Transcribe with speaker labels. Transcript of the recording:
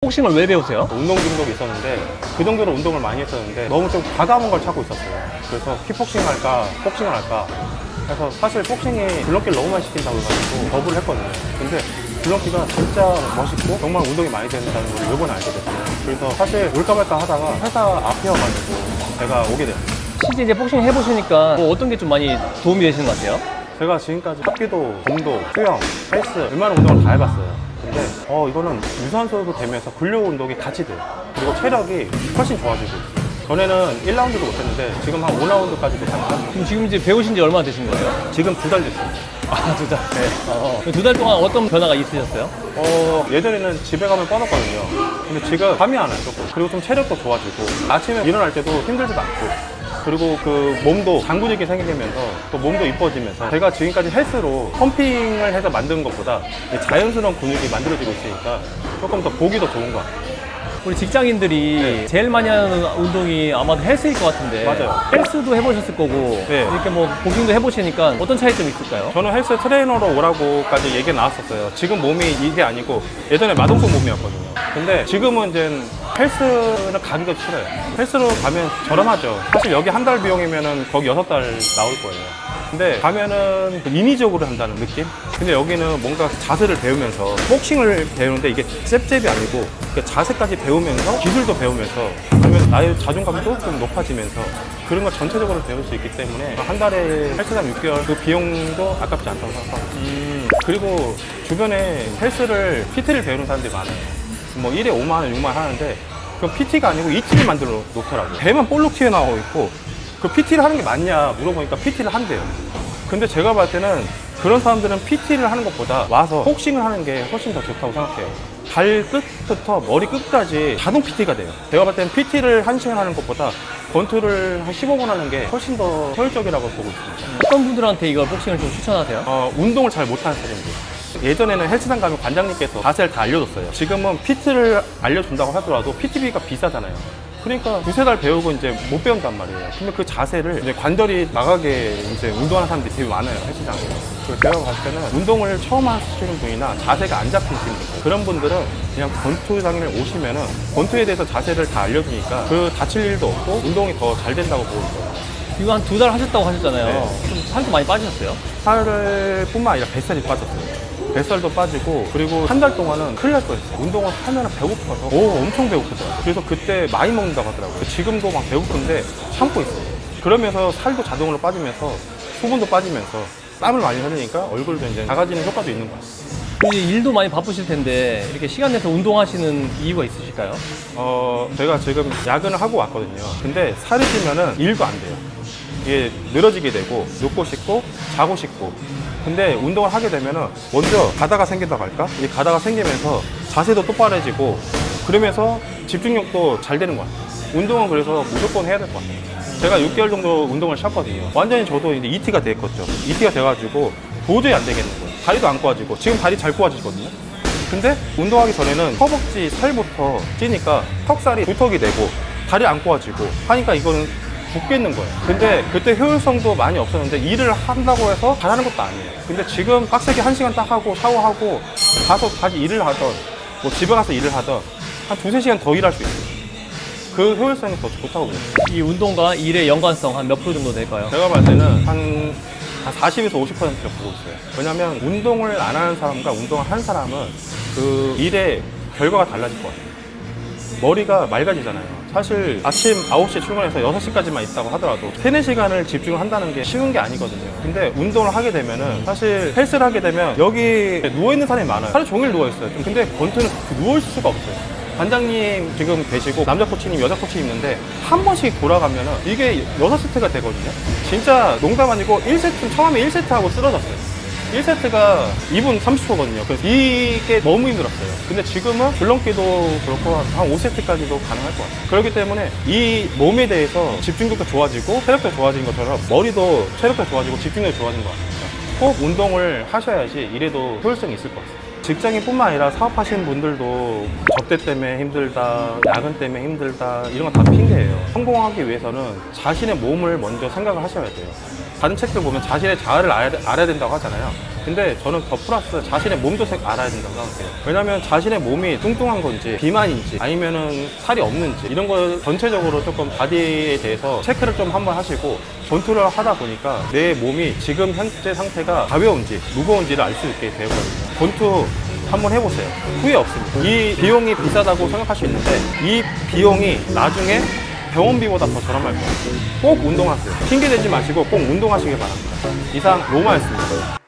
Speaker 1: 복싱을 왜 배우세요?
Speaker 2: 운동 중독이 있었는데 그 정도로 운동을 많이 했었는데 너무 좀 과감한 걸 찾고 있었어요. 그래서 킥복싱 할까, 복싱을 할까. 그래서 사실 복싱이 블럭기를 너무 많이 시킨다고 해가지고 더블을 했거든요. 근데 블럭기가 진짜 멋있고 정말 운동이 많이 된다는 걸 이번에 알게 됐어요. 그래서 사실 올까 말까 하다가 회사 앞이어가지고 제가 오게 됐어요.
Speaker 1: 실제 이제 복싱 해보시니까 뭐 어떤 게 좀 많이 도움이 되시는 것 같아요?
Speaker 2: 제가 지금까지 합기도, 검도, 수영, 헬스 웬만한 운동을 다 해봤어요. 근데 어 이거는 유산소도 되면서 근력 운동이 같이 돼요. 그리고 체력이 훨씬 좋아지고 있어요. 전에는 1라운드도 못했는데 지금 한 5라운드까지도 가능하죠.
Speaker 1: 그럼 지금 이제 배우신 지 얼마나 되신 거예요?
Speaker 2: 지금 두 달 됐어요.
Speaker 1: 아, 두 달. 네. 두 달 동안 어떤 변화가 있으셨어요?
Speaker 2: 어, 예전에는 집에 가면 뻗었거든요. 근데 지금 잠이 안 와요, 조금. 그리고 좀 체력도 좋아지고 아침에 일어날 때도 힘들지도 않고 그리고 그 몸도 장근육이 생기면서 또 몸도 이뻐지면서 제가 지금까지 헬스로 펌핑을 해서 만드는 것보다 이 자연스러운 근육이 만들어지고 있으니까 조금 더 보기 더 좋은 것 같아요.
Speaker 1: 우리 직장인들이
Speaker 2: 네.
Speaker 1: 제일 많이 하는 운동이 아마도 헬스일 것 같은데
Speaker 2: 맞아요.
Speaker 1: 헬스도 해보셨을 거고
Speaker 2: 네.
Speaker 1: 이렇게 뭐 복싱도 해보시니까 어떤 차이점이 있을까요?
Speaker 2: 저는 헬스 트레이너로 오라고까지 얘기 나왔었어요. 지금 몸이 이게 아니고 예전에 마동석 몸이었거든요. 근데 지금은 이제 헬스는 가기가 싫어요. 헬스로 가면 저렴하죠. 사실 여기 한 달 비용이면은 거기 여섯 달 나올 거예요. 근데 가면은 그 인위적으로 한다는 느낌? 근데 여기는 뭔가 자세를 배우면서 복싱을 배우는데 이게 잽잽이 아니고 그 자세까지 배우면서 기술도 배우면서 그러면 나의 자존감도 좀 높아지면서 그런 거 전체적으로 배울 수 있기 때문에 한 달에 헬스장 6개월 그 비용도 아깝지 않다고 생각하고 음, 그리고 주변에 헬스를 PT를 배우는 사람들이 많아요 뭐 1에 5만 원, 6만 원 하는데 그럼 PT가 아니고 ET를 만들어 놓더라고요 배만 볼록 튀어나오고 있고 그 PT를 하는 게 맞냐 물어보니까 PT를 한대요 근데 제가 봤을 때는 그런 사람들은 PT를 하는 것보다 와서 복싱을 하는 게 훨씬 더 좋다고 생각해요. 발 끝부터 머리 끝까지 자동 PT가 돼요. 제가 봤을 때는 PT를 한 시간 하는 것보다 권투를 한 15분 하는 게 훨씬 더 효율적이라고 보고 있습니다.
Speaker 1: 어떤 분들한테 이걸 복싱을 좀 추천하세요?
Speaker 2: 어, 운동을 잘 못하는 사람들. 예전에는 헬스장 가면 관장님께서 자세를 다 알려줬어요. 지금은 PT를 알려준다고 하더라도 PT비가 비싸잖아요. 그러니까 두세 달 배우고 이제 못 배운단 말이에요. 근데 그 자세를 이제 관절이 나가게 이제 운동하는 사람들이 되게 많아요, 헬스장에. 그래서 제가 봤을 때는 운동을 처음 하시는 분이나 자세가 안 잡히시는 분들, 그런 분들은 그냥 권투장에 오시면은 권투에 대해서 자세를 다 알려주니까 그 다칠 일도 없고 운동이 더 잘 된다고 보고 있어요.
Speaker 1: 이거 한 두 달 하셨다고 하셨잖아요.
Speaker 2: 네.
Speaker 1: 좀 살도 많이 빠지셨어요?
Speaker 2: 살을 뿐만 아니라 뱃살이 빠졌어요. 뱃살도 빠지고 그리고 한 달 동안은 큰일 날 뻔했어요. 운동을 하면 배고파서 오 엄청 배고프더라고요. 그래서 그때 많이 먹는다고 하더라고요. 지금도 막 배고픈데 참고 있어요. 그러면서 살도 자동으로 빠지면서 수분도 빠지면서 땀을 많이 흘리니까 얼굴도 이제 작아지는 효과도 있는 것 같아요.
Speaker 1: 이제 일도 많이 바쁘실 텐데 이렇게 시간 내서 운동하시는 이유가 있으실까요?
Speaker 2: 어, 제가 지금 야근을 하고 왔거든요. 근데 살이 찌면은 일도 안 돼요. 이게 늘어지게 되고, 눕고 싶고, 자고 싶고. 근데 운동을 하게 되면은 먼저 가다가 생긴다고 할까? 이 가다가 생기면서 자세도 똑바로지고, 그러면서 집중력도 잘 되는 것 같아요. 운동은 그래서 무조건 해야 될 것 같아요. 제가 6개월 정도 운동을 쉬었거든요. 완전히 저도 이제 ET가 됐겠죠. ET가 돼가지고 도저히 안 되겠는 거예요. 다리도 안 꼬아지고, 지금 다리 잘 꼬아지거든요. 근데 운동하기 전에는 허벅지 살부터 찌니까 턱살이 두턱이 되고 다리 안 꼬아지고 하니까 이거는 죽겠는 거예요. 근데 그때 효율성도 많이 없었는데 일을 한다고 해서 잘하는 것도 아니에요. 근데 지금 빡세게 한 시간 딱 하고 샤워하고 가서 다시 일을 하던 뭐 집에 가서 일을 하던 한 두세 시간 더 일할 수 있어요. 그 효율성이 더 좋다고 보여요.
Speaker 1: 이 운동과 일의 연관성 한 몇 프로 정도 될까요?
Speaker 2: 제가 봤을 때는 한, 한 40에서 50%를 보고 있어요. 왜냐면 운동을 안 하는 사람과 운동을 하는 사람은 그 일의 결과가 달라질 것 같아요. 머리가 맑아지잖아요. 사실 아침 9시에 출근해서 6시까지만 있다고 하더라도 3, 4시간을 집중을 한다는 게 쉬운 게 아니거든요. 근데 운동을 하게 되면은 사실 헬스를 하게 되면 여기 누워있는 사람이 많아요. 하루 종일 누워있어요. 좀 근데 권투는 그 누워 있을 수가 없어요. 관장님 지금 계시고 남자 코치님, 여자 코치님 있는데 한 번씩 돌아가면은 이게 6세트가 되거든요. 진짜 농담 아니고 1세트, 처음에 1세트 하고 쓰러졌어요. 1세트가 2분 30초거든요. 그래서 이게 너무 힘들었어요. 근데 지금은 줄넘기도 그렇고 한 5세트까지도 가능할 것 같아요. 그렇기 때문에 이 몸에 대해서 집중력도 좋아지고 체력도 좋아진 것처럼 머리도 체력도 좋아지고 집중력도 좋아진 것 같습니다. 꼭 운동을 하셔야지 이래도 효율성이 있을 것 같습니다. 직장인뿐만 아니라 사업하시는 분들도 접대 때문에 힘들다, 야근 때문에 힘들다 이런 건 다 핑계예요. 성공하기 위해서는 자신의 몸을 먼저 생각을 하셔야 돼요. 다른 책들 보면 자신의 자아를 알아야, 알아야 된다고 하잖아요. 근데 저는 더 플러스 자신의 몸도 생- 알아야 된다고 생각해요. 왜냐면 자신의 몸이 뚱뚱한 건지 비만인지 아니면은 살이 없는지 이런 걸 전체적으로 조금 바디에 대해서 체크를 좀 한번 하시고 전투를 하다 보니까 내 몸이 지금 현재 상태가 가벼운지 무거운지를 알 수 있게 되거든요. 권투 한번 해보세요. 후회 없습니다. 이 비용이 비싸다고 생각할 수 있는데 이 비용이 나중에 병원비보다 더 저렴할 거예요. 꼭 운동하세요. 핑계 대지 마시고 꼭 운동하시길 바랍니다. 이상 로마였습니다.